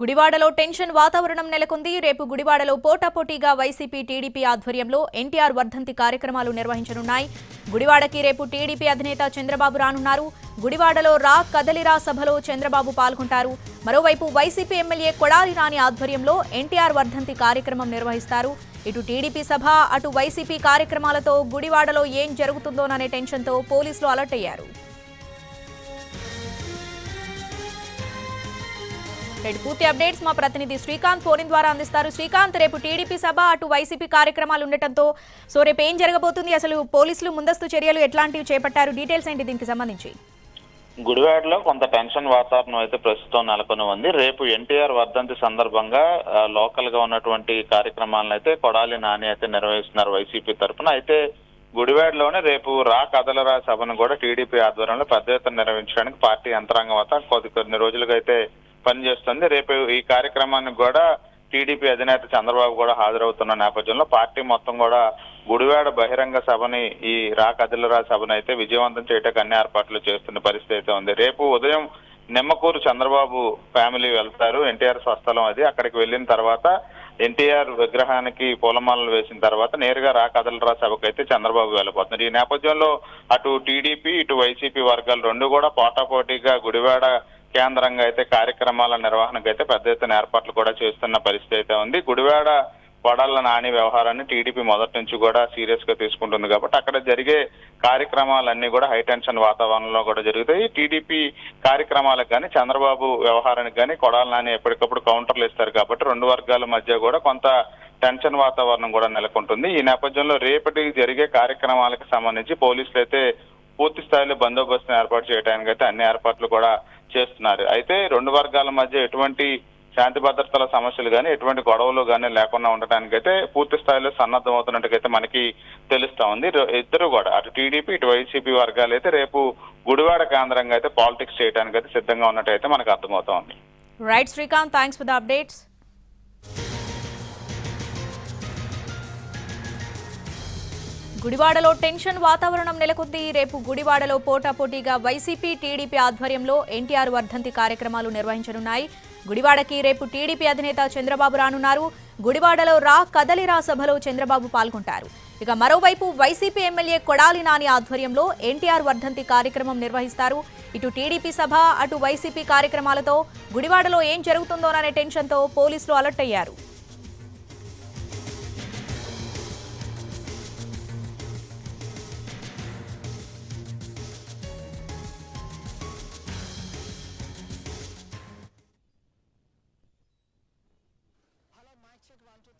గుడివాడలో టెన్షన్ వాతావరణం నెలకొంది. రేపు గుడివాడలో పోటాపోటీగా వైసీపీ టీడీపీ ఆధ్వర్యంలో ఎన్టీఆర్ వర్ధంతి కార్యక్రమాలు నిర్వహించనున్నాయి. గుడివాడకి రేపు టీడీపీ అధినేత చంద్రబాబు రానున్నారు. గుడివాడలో రా కదలిరా సభలో చంద్రబాబు పాల్గొంటారు. మరోవైపు వైసీపీ ఎమ్మెల్యే కొడాలి రాణి ఆధ్వర్యంలో ఎన్టీఆర్ వర్ధంతి కార్యక్రమం నిర్వహిస్తారు. ఇటు టీడీపీ సభ అటు వైసీపీ కార్యక్రమాలతో గుడివాడలో ఏం జరుగుతుందోననే టెన్షన్తో పోలీసులు అలర్ట్ అయ్యారు. రెండు పూర్తి అప్డేట్స్ మా ప్రతినిధి శ్రీకాంత్ ఫోన్ ద్వారా అందిస్తారు. శ్రీకాంత్ రేపు టీడీపీ సభ అటు వైసీపీ కార్యక్రమాలు ఉండటంతో సో రేపు ఏం జరగబోతుంది? అసలు పోలీసులు ముందస్తు చర్యలు ఎట్లాంటివి చేపట్టారు? డీటెయిల్స్ ఏంటి దీనికి సంబంధించి? గుడివాడలో కొంత టెన్షన్ వాతావరణం అయితే ప్రస్తుతం నెలకొని ఉంది. రేపు ఎన్టీఆర్ వర్ధంతి సందర్భంగా లోకల్గా ఉన్నటువంటి కార్యక్రమాలను అయితే కొడాలి నాని అయితే నిర్వహిస్తున్నారు వైసీపీ తరఫున అయితే గుడివాడలోనే రేపు రా కదలరా సభను కూడా టీడీపీ ఆధ్వర్యంలో పెద్ద ఎత్తున నిర్వహించడానికి పార్టీ యంత్రాంగం అంతా కొద్ది కొన్ని రోజులుగా అయితే పనిచేస్తుంది. రేపు ఈ కార్యక్రమానికి కూడా టీడీపీ అధినేత చంద్రబాబు కూడా హాజరవుతున్న నేపథ్యంలో పార్టీ మొత్తం కూడా గుడివాడ బహిరంగ సభని ఈ రా కదిలరా సభని అయితే విజయవంతం చేయడానికి అన్ని ఏర్పాట్లు చేస్తున్న పరిస్థితి అయితే ఉంది. రేపు ఉదయం నిమ్మకూరు చంద్రబాబు ఫ్యామిలీ వెళ్తారు. ఎన్టీఆర్ స్వస్థలం అది. అక్కడికి వెళ్ళిన తర్వాత ఎన్టీఆర్ విగ్రహానికి పూలమాలలు వేసిన తర్వాత నేరుగా రా కదలరా సభకు అయితే చంద్రబాబు వెళ్ళబోతున్నారు. ఈ నేపథ్యంలో అటు టీడీపీ ఇటు వైసీపీ వర్గాలు రెండు కూడా పోటాపోటీగా గుడివాడ కేంద్రంగా అయితే కార్యక్రమాల నిర్వహణకు అయితే పెద్ద ఎత్తున ఏర్పాట్లు కూడా చేస్తున్న పరిస్థితి అయితే ఉంది. గుడివాడ కొడాల నాని వ్యవహారాన్ని టీడీపీ మొదటి నుంచి కూడా సీరియస్గా తీసుకుంటుంది కాబట్టి అక్కడ జరిగే కార్యక్రమాలన్నీ కూడా హైటెన్షన్ వాతావరణంలో కూడా జరుగుతాయి. టీడీపీ కార్యక్రమాలకు కానీ చంద్రబాబు వ్యవహారానికి కానీ కొడాల నాని ఎప్పటికప్పుడు కౌంటర్లు ఇస్తారు కాబట్టి రెండు వర్గాల మధ్య కూడా కొంత టెన్షన్ వాతావరణం కూడా నెలకొంటుంది. ఈ నేపథ్యంలో రేపటి జరిగే కార్యక్రమాలకు సంబంధించి పోలీసులు అయితే పూర్తి స్థాయిలో బందోబస్తును ఏర్పాటు చేయడానికి అయితే అన్ని ఏర్పాట్లు కూడా చేస్తున్నారు. అయితే రెండు వర్గాల మధ్య ఎటువంటి శాంతి భద్రతల సమస్యలు కానీ ఎటువంటి గొడవలు కానీ లేకుండా ఉండటానికి అయితే పూర్తి స్థాయిలో సన్నద్ధం అవుతున్నట్టుగైతే మనకి తెలుస్తా ఉంది. ఇద్దరు కూడా అటు టీడీపీ ఇటు వైసీపీ వర్గాలు అయితే రేపు గుడివాడ కేంద్రంగా అయితే పాలిటిక్స్ చేయడానికి అయితే సిద్ధంగా ఉన్నట్టయితే మనకు అర్థమవుతా ఉంది. Right Srikanth thanks for the updates గుడివాడలో టెన్షన్ వాతావరణం నెలకొంది. రేపు గుడివాడలో పోటాపోటీగా వైసీపీ టీడీపీ ఆధ్వర్యంలో ఎన్టీఆర్ వర్ధంతి కార్యక్రమాలు నిర్వహించనున్నాయి. గుడివాడకి రేపు టీడీపీ అధినేత చంద్రబాబు రానున్నారు. గుడివాడలో రా కదలిరా సభలో చంద్రబాబు పాల్గొంటారు. ఇక మరోవైపు వైసీపీ ఎమ్మెల్యే కొడాలి నాని ఆధ్వర్యంలో ఎన్టీఆర్ వర్ధంతి కార్యక్రమం నిర్వహిస్తారు. ఇటు టీడీపీ సభ అటు వైసీపీ కార్యక్రమాలతో గుడివాడలో ఏం జరుగుతుందోననే టెన్షన్తో పోలీసులు అలర్ట్ అయ్యారు. 1, 2, 3.